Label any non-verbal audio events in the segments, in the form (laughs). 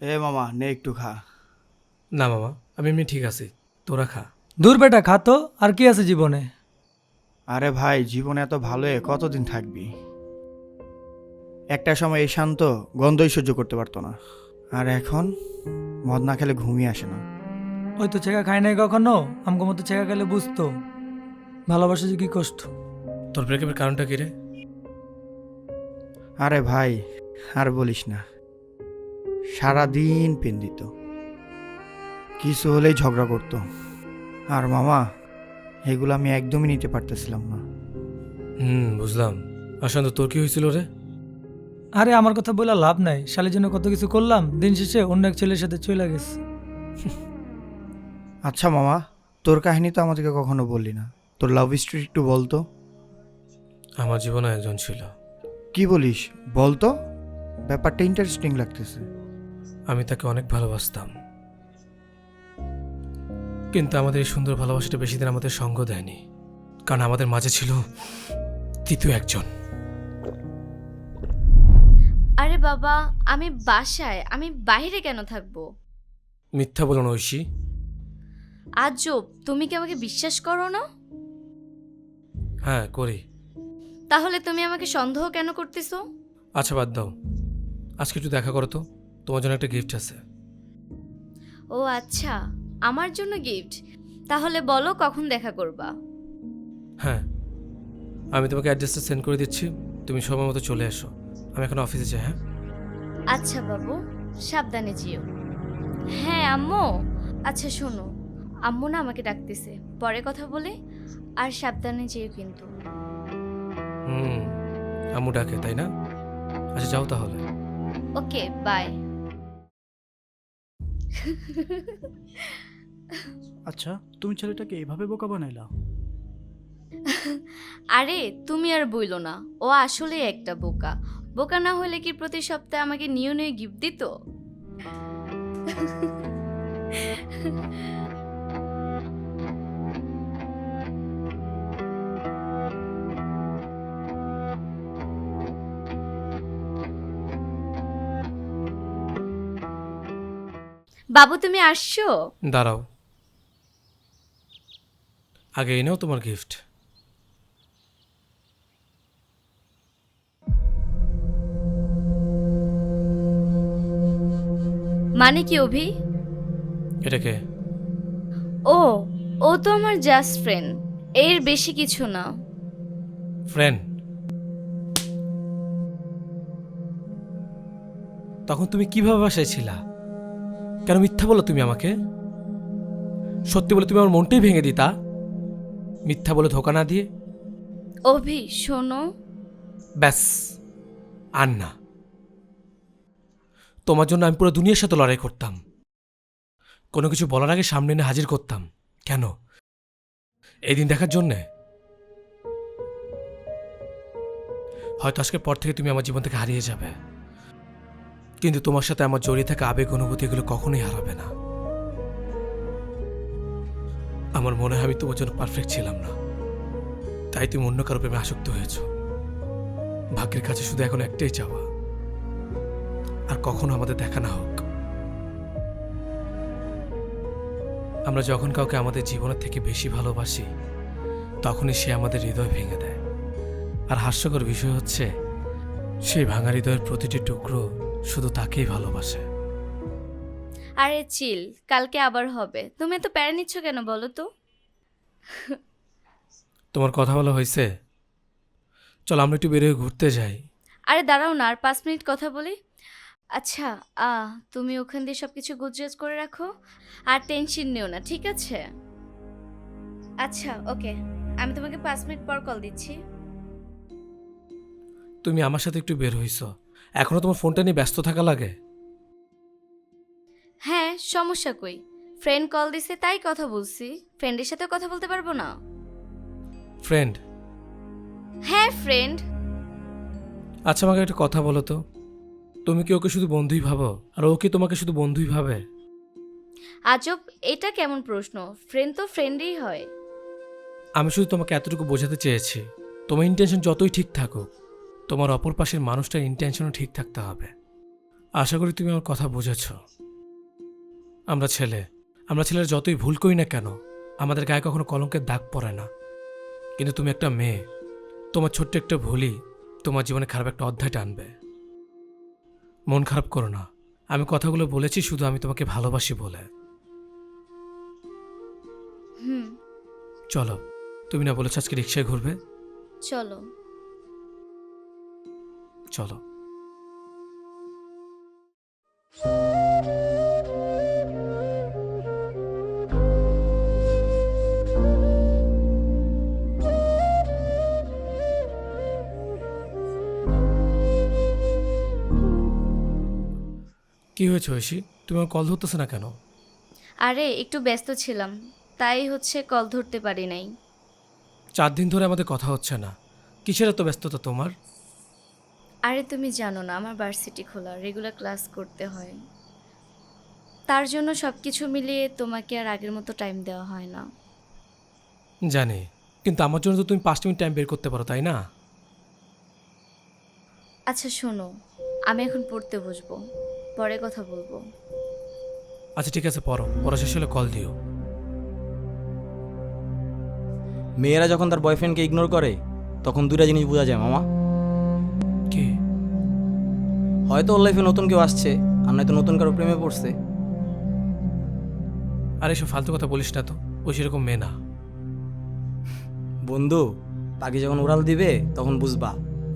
এ মামা নে একটু খা। না মামা আমি এমনি ঠিক আছি। তোরা খা। দূর বেটা খাতো আর কি আছে জীবনে? আরে ভাই জীবনে এত ভালো কতদিন থাকবি? একটা সময় এই শান্ত গন্ধই সহ্য করতে পারতো না। আর এখন মদ না খেলে ঘুমিয়ে আসে না। ওই তো ছেঁকা খায় নাই কখনো? আমগো মতো ছেঁকা খেলে বুঝতো। ভালোবাসা যে কি কষ্ট। তোর ব্রেকআপের কারণটা কি রে? আরে ভাই আর বলিস না। সারাদিন পেন দিত কিছু হলেই ঝগড়া করতো। আর মামা এগুলো আমি একদমই নিতে পারতেছিলাম না। হুম বুঝলাম। আশান্ত তোর কি হয়েছিল রে? আরে আমার কথা বলে লাভ নাই। শালের জন্য কত কিছু করলাম দিন শেষে অন্য এক ছেলের সাথে চলে গেছে। (laughs) আচ্ছা মামা তোর কাহিনী তো আমাদেরকে কখনো বললি না। তোর লাভ স্টোরি একটু বলতো আমার জীবনে একজন ছিল। কি বলিস? বলতো ব্যাপারটা ইন্টারেস্টিং লাগতেছে। আমি তাকে অনেক ভালোবাসতাম। কিন্তু আমাদের এই সুন্দর ভালোবাসাটা বেশি দিন আমাদের সঙ্গ দেয়নি। কারণ আমাদের মাঝে ছিল তৃতীয় একজন। আরে বাবা আমি বাসায় আমি বাইরে কেন থাকব? মিথ্যা বলো না ঐশী। আজব তুমি কি আমাকে বিশ্বাস করো না? হ্যাঁ করি। তাহলে তুমি আমাকে সন্দেহ কেন করতেছো? আচ্ছা বাদ দাও। আজকে একটু দেখা করো তো। তোমার জন্য একটা গিফট আছে। ও আচ্ছা আমার জন্য গিফট তাহলে বলো কখন দেখা করবা? হ্যাঁ আমি তোমাকে অ্যাড্রেসটা সেন্ড করে দিচ্ছি তুমি সময় মতো চলে এসো। আমি এখন অফিসে যাই হ্যাঁ? আচ্ছা বাবু সাবধানে যেও। হ্যাঁ আম্মু। আচ্ছা শোনো আম্মু না আমাকে ডাকতেছে পরে কথা বলে আর সাবধানে যেও কিন্তু। হুম আম্মু ডাকে তাই না? আচ্ছা যাও তাহলে। Okay bye. আচ্ছা তুমি ছেলেটাকে এভাবে বোকা বানাইলা? আরে, তুমি আর বইলো না। ও আসলে একটা বোকা। বোকা না হলে কি প্রতি সপ্তাহে আমাকে নিয়ে নিয়ে গিফট দিত? বাবু তুমি আসছো? দাঁড়াও। আগে এনেও তোমার গিফট। মানে কি অভি? এটাকে ও ও তো আমার জাস্ট ফ্রেন্ড এর বেশি কিছু না। ফ্রেন্ড তখন তুমি কীভাবে বাসায় ছিলা? কেন মিথ্যা বলো তুমি আমাকে? সত্যি বলে তুমি আমার মনটাই ভেঙে দিতা। মিথ্যা বলে ধোকা না দিয়ে। অভি শোনো। ব্যাস আর না। তোমার জন্য আমি পুরো দুনিয়ার সাথে লড়াই করতাম। কোনো কিছু বলার আগে সামনে এনে হাজির করতাম। কেন? এই দিন দেখার জন্যে? হয়তো আজকের পর থেকে তুমি আমার জীবন থেকে হারিয়ে যাবে। কিন্তু তোমার সাথে আমার জড়িয়ে থাকা আবেগ অনুভূতি এগুলো কখনোই হারাবে না। আমার মনে হয় আমি তোমার জন্য পারফেক্ট ছিলাম না। তাই তুমি অন্য কারও প্রেমে আসক্ত হয়েছো। ভাগ্যের কাছে শুধু এখন একটাই চাওয়া। আর কখনো আমাদের দেখা না হোক। আমরা যখন কাউকে আমাদের জীবনের থেকে বেশি ভালোবাসি, তখনই সে আমাদের হৃদয় ভেঙে দেয়। আর হাস্যকর বিষয় হচ্ছে, সেই ভাঙা হৃদয়ের প্রতিটি টুকরো শুধু তাকেই ভালোবাসে। আরে চিল কালকে আবার হবে। তুমি এত প্যারা নিচ্ছ কেন বলো তো? তোমার কথা বলা হয়েছে। চল আমরা একটু বেরোয় ঘুরতে যাই। আরে দাঁড়াও না আর পাঁচ মিনিট কথা বলি। আচ্ছা আ তুমি ওখান দিয়ে সব কিছু গুজরাজ করে রাখো। আর টেনশন নিও না ঠিক আছে? আচ্ছা ওকে। আমি তোমাকে পাঁচ মিনিট পর কল দিচ্ছি। তুমি আমার সাথে একটু বের হইছো। এখনও তোমার ফোনটা নিয়ে ব্যস্ত থাকা লাগে? হ্যাঁ সমস্যা কই? ফ্রেন্ড কল দিছে তাই কথা বলছি। ফ্রেন্ডের সাথে কথা বলতে পারব না? ফ্রেন্ড হ্যাঁ ফ্রেন্ড আচ্ছা আমাকে একটা কথা বলো তো। তুমি কি ওকে শুধু বন্ধুই ভাবো? আর ও কি তোমাকে শুধু বন্ধুই ভাবে? আজব এটা কেমন প্রশ্ন? ফ্রেন্ড তো ফ্রেন্ডই হয়। আমি শুধু তোমাকে এতটুকু বোঝাতে চেয়েছি। তোমার ইন্টেনশন যতই ঠিক থাকুক তোমার অপর পাশের মানুষটার ইন্টেনশনও ঠিক থাকতে হবে। আশা করি তুমি আমার কথা বুঝেছ। আমরা ছেলে আমরা ছেলের যতই ভুল করি না কেন আমাদের গায়ে কখনো কলঙ্কের দাগ পড়ে না। কিন্তু তুমি একটা মেয়ে তোমার ছোট্ট একটা ভুলই তোমার জীবনে খারাপ একটা অধ্যায় টানবে। মন খারাপ করো না। আমি কথাগুলো বলেছি শুধু আমি তোমাকে ভালোবাসি বলে। চলো তুমি না বলেছ আজকে রিক্সায় ঘুরবে? চলো। চলো। কি হয়েছে ঐশী? তুমি আমার কল ধরতেছো না কেন? আরে একটু ব্যস্ত ছিলাম। তাই হচ্ছে কল ধরতে পারি নাই। চার দিন ধরে আমাদের কথা হচ্ছে না। কিসের এত ব্যস্ততা তোমার? আরে তুমি জানো না আমার ভার্সিটি খোলা রেগুলার ক্লাস করতে হয়। তার জন্য সব কিছু মিলিয়ে তোমাকে আর আগের মতো টাইম দেওয়া হয় না। জানি কিন্তু আমার জন্য তো তুমি পাঁচ মিনিট টাইম বের করতে পারো তাই না? আচ্ছা শোনো আমি এখন পড়তে বসবো পরে কথা বলব। আচ্ছা ঠিক আছে পড়ো পড়া শেষ হলে কল দিও। মেয়েরা যখন তার বয়ফ্রেন্ডকে ইগনোর করে তখন দুইটা জিনিস বোঝা যায় মামা। হয়তো ওর লাইফে নতুন কেউ আসছে আর নয়তো নতুন কারও প্রেমে পড়ছে। আর এসব ফালতু কথা বলিস না তো ওই সেরকম মেয়ে না। বন্ধু পাখি যখন উড়াল দিবে তখন বুঝবা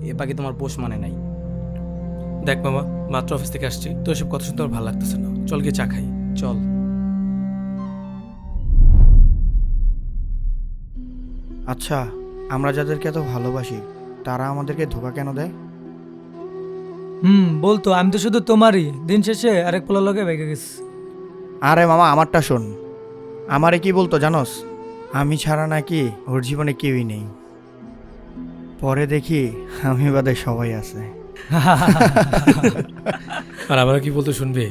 এ পাখি তোমার পোষ মানে নাই। দেখ মামা মাত্র অফিস থেকে আসছি তো এসব কথা শুনতে আমার ভালো লাগতেছে না। চল গিয়ে চা খাই। চল। আচ্ছা আমরা যাদেরকে এত ভালোবাসি তারা আমাদেরকে ধোকা কেন দেয়? হুম বলতো আমি তো শুধু তোমারই। দিন শেষে আরেক পোলা লোকে বেগে গেছি। আরে মামা আমারটা শোন। আমারে কি বলতো জানোস? আমি ছাড়া নাকি ওর জীবনে কেউই নেই। পরে দেখি আমি বাদে সবাই আছে। (laughs) আর আমরা কি বলতো শুনবে?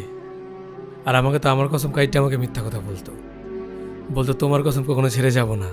আর আমাকে তো আমার কসম কাইটটা আমাকে মিথ্যা কথা বলতো। বলতো তোমার কসম কখনো ছেড়ে যাব না।